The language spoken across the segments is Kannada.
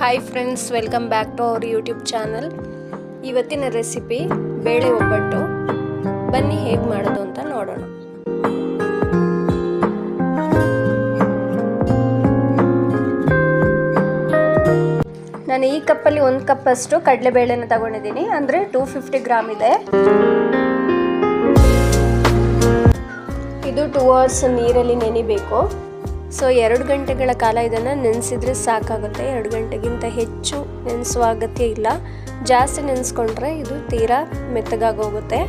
Hi friends welcome back to our YouTube channel ಇವತ್ತಿನ ರೆಸಿಪಿ ಬೇಳೆ ಒಬ್ಬಟ್ಟು. ಬನ್ನಿ ಹೇಗೆ ಮಾಡೋದು ಅಂತ ನೋಡೋಣ. ನಾನು ಈ ಕಪ್ಪಲ್ಲಿ ಒಂದು ಕಪ್ಪಷ್ಟು ಕಡಲೆಬೇಳೆನ ತಗೊಂಡಿದ್ದೀನಿ. ಅಂದರೆ ಟೂ ಫಿಫ್ಟಿ ಗ್ರಾಮ್ ಇದೆ. ಇದು ಟೂ ಅವರ್ಸ್ ನೀರಲ್ಲಿ ನೆನಿಬೇಕು. ಸೊ ಎರಡು ಗಂಟೆಗಳ ಕಾಲ ಇದನ್ನು ನೆನೆಸಿದ್ರೆ ಸಾಕಾಗುತ್ತೆ. ಎರಡು ಗಂಟೆಗಿಂತ ಹೆಚ್ಚು ನೆನೆಸುವ ಅಗತ್ಯ ಇಲ್ಲ. ಜಾಸ್ತಿ ನೆನೆಸ್ಕೊಂಡ್ರೆ ಇದು ತೀರಾ ಮೆತ್ತಗಾಗೋಗುತ್ತೆ.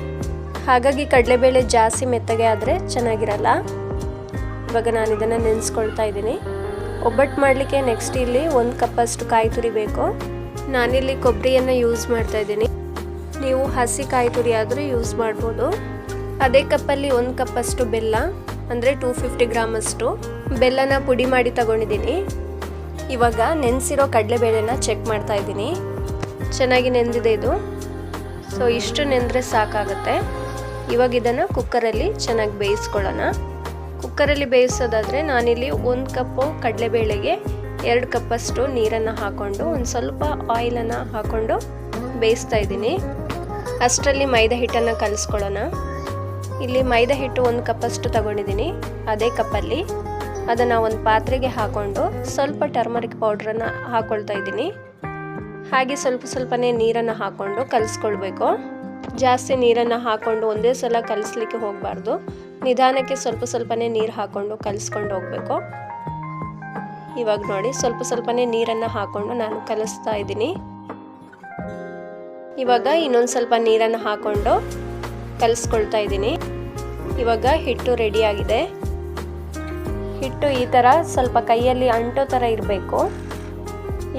ಹಾಗಾಗಿ ಕಡಲೆಬೇಳೆ ಜಾಸ್ತಿ ಮೆತ್ತಗೆ ಆದರೆ ಚೆನ್ನಾಗಿರಲ್ಲ. ಇವಾಗ ನಾನು ಇದನ್ನು ನೆನೆಸ್ಕೊಳ್ತಾ ಇದ್ದೀನಿ. ಒಬ್ಬಟ್ಟು ಮಾಡಲಿಕ್ಕೆ ನೆಕ್ಸ್ಟ್ ಇಲ್ಲಿ ಒಂದು ಕಪ್ಪಷ್ಟು ಕಾಯಿ ತುರಿ ಬೇಕು. ನಾನಿಲ್ಲಿ ಕೊಬ್ಬರಿಯನ್ನು ಯೂಸ್ ಮಾಡ್ತಾ ಇದ್ದೀನಿ. ನೀವು ಹಸಿ ಕಾಯಿ ತುರಿ ಆದರೂ ಯೂಸ್ ಮಾಡ್ಬೋದು. ಅದೇ ಕಪ್ಪಲ್ಲಿ ಒಂದು ಕಪ್ಪಷ್ಟು ಬೆಲ್ಲ, ಅಂದರೆ ಟೂ ಫಿಫ್ಟಿ ಗ್ರಾಮಷ್ಟು ಬೆಲ್ಲನ ಪುಡಿ ಮಾಡಿ ತಗೊಂಡಿದ್ದೀನಿ. ಇವಾಗ ನೆನೆಸಿರೋ ಕಡಲೆಬೇಳೆನ ಚೆಕ್ ಮಾಡ್ತಾ ಇದ್ದೀನಿ. ಚೆನ್ನಾಗಿ ನೆಂದಿದೆ ಇದು. ಸೊ ಇಷ್ಟು ನೆಂದರೆ ಸಾಕಾಗುತ್ತೆ. ಇವಾಗ ಇದನ್ನು ಕುಕ್ಕರಲ್ಲಿ ಚೆನ್ನಾಗಿ ಬೇಯಿಸ್ಕೊಳ್ಳೋಣ. ಕುಕ್ಕರಲ್ಲಿ ಬೇಯಿಸೋದಾದರೆ ನಾನಿಲ್ಲಿ ಒಂದು ಕಪ್ಪು ಕಡಲೆಬೇಳೆಗೆ ಎರಡು ಕಪ್ಪಷ್ಟು ನೀರನ್ನು ಹಾಕ್ಕೊಂಡು ಒಂದು ಸ್ವಲ್ಪ ಆಯಿಲನ್ನು ಹಾಕ್ಕೊಂಡು ಬೇಯಿಸ್ತಾ ಇದ್ದೀನಿ. ಅಷ್ಟರಲ್ಲಿ ಮೈದಾ ಹಿಟ್ಟನ್ನು ಕಲಿಸ್ಕೊಳ್ಳೋಣ. ಇಲ್ಲಿ ಮೈದಾ ಹಿಟ್ಟು ಒಂದು ಕಪ್ಪಷ್ಟು ತಗೊಂಡಿದ್ದೀನಿ. ಅದೇ ಕಪ್ಪಲ್ಲಿ ಅದನ್ನು ಒಂದು ಪಾತ್ರೆಗೆ ಹಾಕ್ಕೊಂಡು ಸ್ವಲ್ಪ ಟರ್ಮರಿಕ್ ಪೌಡ್ರನ್ನು ಹಾಕ್ಕೊಳ್ತಾ ಇದ್ದೀನಿ. ಹಾಗೆ ಸ್ವಲ್ಪ ಸ್ವಲ್ಪನೇ ನೀರನ್ನು ಹಾಕ್ಕೊಂಡು ಕಲಿಸ್ಕೊಳ್ಬೇಕು. ಜಾಸ್ತಿ ನೀರನ್ನು ಹಾಕ್ಕೊಂಡು ಒಂದೇ ಸಲ ಕಲಿಸ್ಲಿಕ್ಕೆ ಹೋಗಬಾರ್ದು. ನಿಧಾನಕ್ಕೆ ಸ್ವಲ್ಪ ಸ್ವಲ್ಪನೇ ನೀರು ಹಾಕ್ಕೊಂಡು ಕಲಿಸ್ಕೊಂಡು ಹೋಗಬೇಕು. ಇವಾಗ ನೋಡಿ, ಸ್ವಲ್ಪ ಸ್ವಲ್ಪನೇ ನೀರನ್ನು ಹಾಕ್ಕೊಂಡು ನಾನು ಕಲಿಸ್ತಾ ಇದ್ದೀನಿ. ಇವಾಗ ಇನ್ನೊಂದು ಸ್ವಲ್ಪ ನೀರನ್ನು ಹಾಕ್ಕೊಂಡು ಕಲಿಸ್ಕೊಳ್ತಾ ಇದ್ದೀನಿ. ಇವಾಗ ಹಿಟ್ಟು ರೆಡಿಯಾಗಿದೆ ಹಿಟ್ಟು ಈ ಥರ ಸ್ವಲ್ಪ ಕೈಯಲ್ಲಿ ಅಂಟೋ ಥರ ಇರಬೇಕು.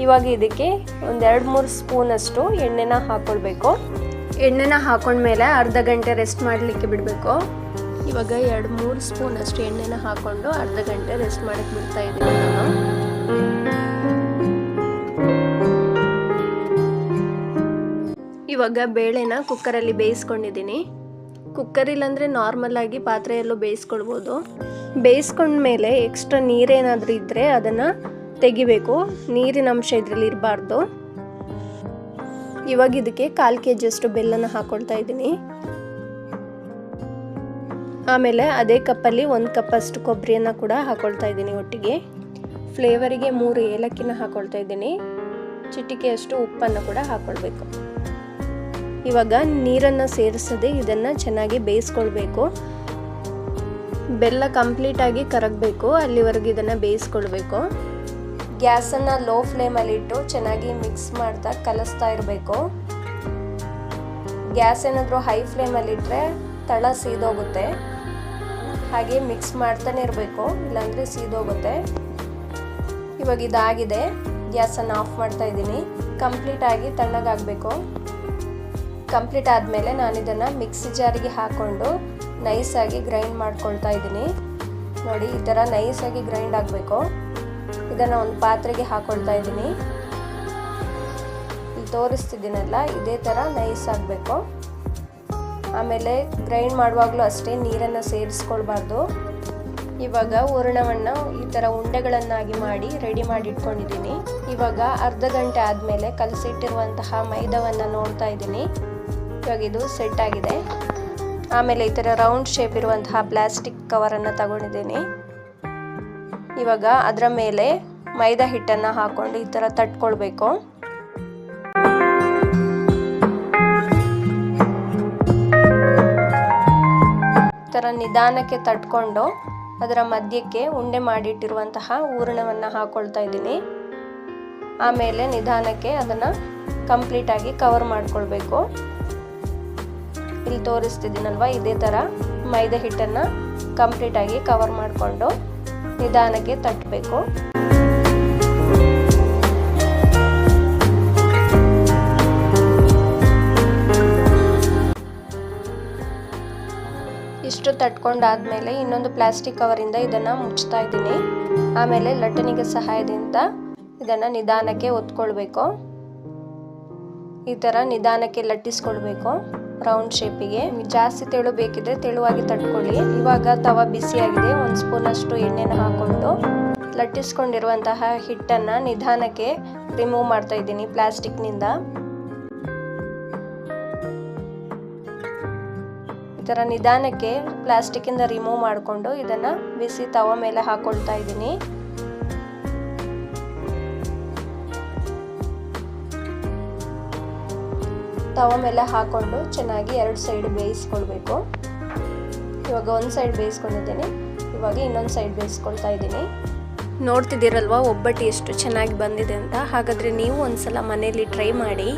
ಇವಾಗ ಇದಕ್ಕೆ ಒಂದೆರಡು ಮೂರು ಸ್ಪೂನಷ್ಟು ಎಣ್ಣೆನ ಹಾಕ್ಕೊಳ್ಬೇಕು ಎಣ್ಣೆನ ಹಾಕೊಂಡ್ಮೇಲೆ ಅರ್ಧ ಗಂಟೆ ರೆಸ್ಟ್ ಮಾಡಲಿಕ್ಕೆ ಬಿಡಬೇಕು. ಇವಾಗ ಎರಡು ಮೂರು ಸ್ಪೂನಷ್ಟು ಎಣ್ಣೆನ ಹಾಕ್ಕೊಂಡು ಅರ್ಧ ಗಂಟೆ ರೆಸ್ಟ್ ಮಾಡಕ್ಕೆ ಬಿಡ್ತಾ ಇದ್ದೀನಿ ನಾನು. ಇವಾಗ ಬೇಳೆನ ಕುಕ್ಕರಲ್ಲಿ ಬೇಯಿಸ್ಕೊಂಡಿದ್ದೀನಿ ಕುಕ್ಕರಿಲ್ಲಂದರೆ ನಾರ್ಮಲ್ ಆಗಿ ಪಾತ್ರೆಯಲ್ಲೂ ಬೇಯಿಸ್ಕೊಳ್ಬೋದು. ಬೇಯಿಸ್ಕೊಂಡ್ಮೇಲೆ ಎಕ್ಸ್ಟ್ರಾ ನೀರೇನಾದರೂ ಇದ್ದರೆ ಅದನ್ನು ತೆಗಿಬೇಕು. ನೀರಿನ ಅಂಶ ಇದರಲ್ಲಿ ಇರಬಾರ್ದು. ಇವಾಗ ಇದಕ್ಕೆ ಕಾಲು ಕೆ ಜಿಯಷ್ಟು ಬೆಲ್ಲನ ಹಾಕ್ಕೊಳ್ತಾ ಇದ್ದೀನಿ. ಆಮೇಲೆ ಅದೇ ಕಪ್ಪಲ್ಲಿ ಒಂದು ಕಪ್ಪಷ್ಟು ಕೊಬ್ಬರಿಯನ್ನು ಕೂಡ ಹಾಕ್ಕೊಳ್ತಾ ಇದ್ದೀನಿ ಒಟ್ಟಿಗೆ. ಫ್ಲೇವರಿಗೆ ಮೂರು ಏಲಕ್ಕಿನ ಹಾಕ್ಕೊಳ್ತಾ ಇದ್ದೀನಿ. ಚಿಟಿಕೆಯಷ್ಟು ಉಪ್ಪನ್ನು ಕೂಡ ಹಾಕ್ಕೊಳ್ಬೇಕು ಇವಾಗ ನೀರನ್ನು ಸೇರಿಸದೆ ಇದನ್ನು ಚೆನ್ನಾಗಿ ಬೇಯಿಸ್ಕೊಳ್ಬೇಕು. ಬೆಲ್ಲ ಕಂಪ್ಲೀಟಾಗಿ ಕರಗಬೇಕು, ಅಲ್ಲಿವರೆಗೂ ಇದನ್ನು ಬೇಯಿಸ್ಕೊಳ್ಬೇಕು. ಗ್ಯಾಸನ್ನು ಲೋ ಫ್ಲೇಮಲ್ಲಿ ಇಟ್ಟು ಚೆನ್ನಾಗಿ ಮಿಕ್ಸ್ ಮಾಡ್ತಾ ಕಲಿಸ್ತಾ ಇರಬೇಕು. ಗ್ಯಾಸ್ ಏನಾದರೂ ಹೈ ಫ್ಲೇಮಲ್ಲಿಟ್ಟರೆ ತಳ ಸೀದೋಗುತ್ತೆ. ಹಾಗೆ ಮಿಕ್ಸ್ ಮಾಡ್ತಾನೆ ಇರಬೇಕು, ಇಲ್ಲಾಂದರೆ ಸೀದೋಗುತ್ತೆ. ಇವಾಗ ಇದಾಗಿದೆ, ಗ್ಯಾಸನ್ನು ಆಫ್ ಮಾಡ್ತಾ ಇದ್ದೀನಿ. ಕಂಪ್ಲೀಟಾಗಿ ತಣ್ಣಗಾಗಬೇಕು. ಕಂಪ್ಲೀಟ್ ಆದಮೇಲೆ ನಾನು ಇದನ್ನು ಮಿಕ್ಸಿ ಜಾರಿಗೆ ಹಾಕ್ಕೊಂಡು ನೈಸಾಗಿ ಗ್ರೈಂಡ್ ಮಾಡ್ಕೊಳ್ತಾ ಇದ್ದೀನಿ. ನೋಡಿ, ಈ ಥರ ನೈಸಾಗಿ ಗ್ರೈಂಡ್ ಆಗಬೇಕು. ಇದನ್ನು ಒಂದು ಪಾತ್ರೆಗೆ ಹಾಕ್ಕೊಳ್ತಾ ಇದ್ದೀನಿ. ಇಲ್ಲಿ ತೋರಿಸ್ತಿದ್ದೀನಲ್ಲ, ಇದೇ ಥರ ನೈಸ್ ಆಗಬೇಕು. ಆಮೇಲೆ ಗ್ರೈಂಡ್ ಮಾಡುವಾಗಲೂ ಅಷ್ಟೇ ನೀರನ್ನು ಸೇರಿಸ್ಕೊಳ್ಬಾರ್ದು. ಇವಾಗ ಹೂರಣವನ್ನು ಈ ಥರ ಉಂಡೆಗಳನ್ನಾಗಿ ಮಾಡಿ ರೆಡಿ ಮಾಡಿ ಇಟ್ಕೊಂಡಿದ್ದೀನಿ ಇವಾಗ ಅರ್ಧ ಗಂಟೆ ಆದಮೇಲೆ ಕಲಸಿಟ್ಟಿರುವಂತಹ ಮೈದಾವನ್ನು ನೋಡ್ತಾ ಇದ್ದೀನಿ. ಇವಾಗ ಇದು ಸೆಟ್ ಆಗಿದೆ. ಆಮೇಲೆ ಈ ಥರ ರೌಂಡ್ ಶೇಪ್ ಇರುವಂತಹ ಪ್ಲಾಸ್ಟಿಕ್ ಕವರನ್ನು ತಗೊಂಡಿದ್ದೀನಿ. ಇವಾಗ ಅದರ ಮೇಲೆ ಮೈದಾ ಹಿಟ್ಟನ್ನು ಹಾಕ್ಕೊಂಡು ಈ ಥರ ತಟ್ಕೊಳ್ಬೇಕು. ಥರ ನಿಧಾನಕ್ಕೆ ತಟ್ಕೊಂಡು ಅದರ ಮಧ್ಯಕ್ಕೆ ಉಂಡೆ ಮಾಡಿಟ್ಟಿರುವಂತಹ ಹೂರಣವನ್ನು ಹಾಕ್ಕೊಳ್ತಾ ಇದ್ದೀನಿ. ಆಮೇಲೆ ನಿಧಾನಕ್ಕೆ ಅದನ್ನು ಕಂಪ್ಲೀಟಾಗಿ ಕವರ್ ಮಾಡ್ಕೊಳ್ಬೇಕು. ಇಲ್ಲಿ ತೋರಿಸ್ತಿದ್ದೀನಲ್ವ? ಇದೇ ಥರ ಮೈದಾ ಹಿಟ್ಟನ್ನು ಕಂಪ್ಲೀಟಾಗಿ ಕವರ್ ಮಾಡಿಕೊಂಡು ನಿಧಾನಕ್ಕೆ ತಟ್ಟಬೇಕು ಇಷ್ಟು ತಟ್ಕೊಂಡಾದ್ಮೇಲೆ ಇನ್ನೊಂದು ಪ್ಲಾಸ್ಟಿಕ್ ಕವರಿಂದ ಇದನ್ನು ಮುಚ್ತಾ ಇದ್ದೀನಿ. ಆಮೇಲೆ ಲಟ್ಟಣಿಗೆ ಸಹಾಯದಿಂದ ಇದನ್ನು ನಿಧಾನಕ್ಕೆ ಒತ್ಕೊಳ್ಬೇಕು. ಈ ಥರ ನಿಧಾನಕ್ಕೆ ಲಟ್ಟಿಸ್ಕೊಳ್ಬೇಕು. ರೌಂಡ್ ಶೇಪಿಗೆ ಜಾಸ್ತಿ ತೆಳು ಬೇಕಿದ್ರೆ ತೆಳುವಾಗಿ ತಟ್ಕೊಳ್ಳಿ. ಇವಾಗ ತವ ಬಿಸಿಯಾಗಿದೆ. ಒಂದು ಸ್ಪೂನಷ್ಟು ಎಣ್ಣೆನ ಹಾಕೊಂಡು ಲಟ್ಟಿಸ್ಕೊಂಡಿರುವಂತಹ ಹಿಟ್ಟನ್ನು ನಿಧಾನಕ್ಕೆ ರಿಮೂವ್ ಮಾಡ್ತಾ ಇದ್ದೀನಿ ಪ್ಲಾಸ್ಟಿಕ್ನಿಂದ ಈ ಥರ ನಿಧಾನಕ್ಕೆ ಪ್ಲಾಸ್ಟಿಕ್ಕಿಂದ ರಿಮೂವ್ ಮಾಡಿಕೊಂಡು ಇದನ್ನು ಬಿಸಿ ತವ ಮೇಲೆ ಹಾಕೊಳ್ತಾ ಇದ್ದೀನಿ. ತವ ಮೇಲೆ ಹಾಕೊಂಡು ಚೆನ್ನಾಗಿ ಎರಡು ಸೈಡ್ ಬೇಯಿಸ್ಕೊಳ್ಬೇಕು. ಇವಾಗ ಒಂದು ಸೈಡ್ ಬೇಯಿಸ್ಕೊಂಡಿದ್ದೀನಿ, ಇವಾಗ ಇನ್ನೊಂದು ಸೈಡ್ ಬೇಯಿಸ್ಕೊಳ್ತಾ ಇದ್ದೀನಿ. ನೋಡ್ತಿದ್ದೀರಲ್ವ, ಒಬ್ಬಟ್ಟು ಎಷ್ಟು ಚೆನ್ನಾಗಿ ಬಂದಿದೆ ಅಂತ. ಹಾಗಾದರೆ ನೀವು ಒಂದ್ಸಲ ಮನೆಯಲ್ಲಿ ಟ್ರೈ ಮಾಡಿ.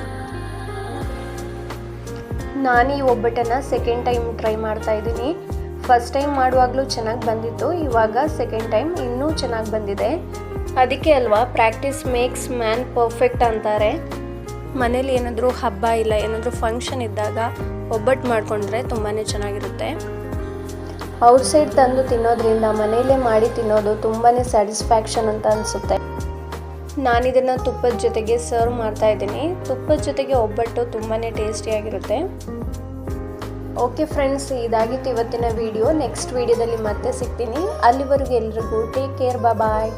ನಾನು ಈ ಒಬ್ಬಟ್ಟನ್ನು ಸೆಕೆಂಡ್ ಟೈಮ್ ಟ್ರೈ ಮಾಡ್ತಾ ಇದ್ದೀನಿ. ಫಸ್ಟ್ ಟೈಮ್ ಮಾಡುವಾಗಲೂ ಚೆನ್ನಾಗಿ ಬಂದಿತ್ತು, ಇವಾಗ ಸೆಕೆಂಡ್ ಟೈಮ್ ಇನ್ನೂ ಚೆನ್ನಾಗಿ ಬಂದಿದೆ. ಅದಕ್ಕೆ ಅಲ್ವಾ ಪ್ರಾಕ್ಟೀಸ್ ಮೇಕ್ಸ್ ಮ್ಯಾನ್ ಪರ್ಫೆಕ್ಟ್ ಅಂತಾರೆ. ಮನೇಲಿ ಏನಾದರೂ ಹಬ್ಬ ಇಲ್ಲ, ಏನಾದರೂ ಫಂಕ್ಷನ್ ಇದ್ದಾಗ ಒಬ್ಬಟ್ಟು ಮಾಡಿಕೊಂಡ್ರೆ ತುಂಬಾ ಚೆನ್ನಾಗಿರುತ್ತೆ. ಔಟ್ಸೈಡ್ ತಂದು ತಿನ್ನೋದ್ರಿಂದ ಮನೆಯಲ್ಲೇ ಮಾಡಿ ತಿನ್ನೋದು ತುಂಬಾ ಸ್ಯಾಟಿಸ್ಫ್ಯಾಕ್ಷನ್ ಅಂತ ಅನಿಸುತ್ತೆ. ನಾನಿದನ್ನು ತುಪ್ಪದ ಜೊತೆಗೆ ಸರ್ವ್ ಮಾಡ್ತಾ ಇದ್ದೀನಿ. ತುಪ್ಪದ ಜೊತೆಗೆ ಒಬ್ಬಟ್ಟು ತುಂಬಾ ಟೇಸ್ಟಿಯಾಗಿರುತ್ತೆ ಓಕೆ ಫ್ರೆಂಡ್ಸ್ ಇದಾಗಿತ್ತು ಇವತ್ತಿನ ವಿಡಿಯೋ ನೆಕ್ಸ್ಟ್ ವಿಡಿಯೋದಲ್ಲಿ ಮತ್ತೆ ಸಿಗ್ತೀನಿ. ಅಲ್ಲಿವರೆಗೂ ಎಲ್ರಿಗೂ ಟೇಕ್ ಕೇರ್ ಬಾಯ್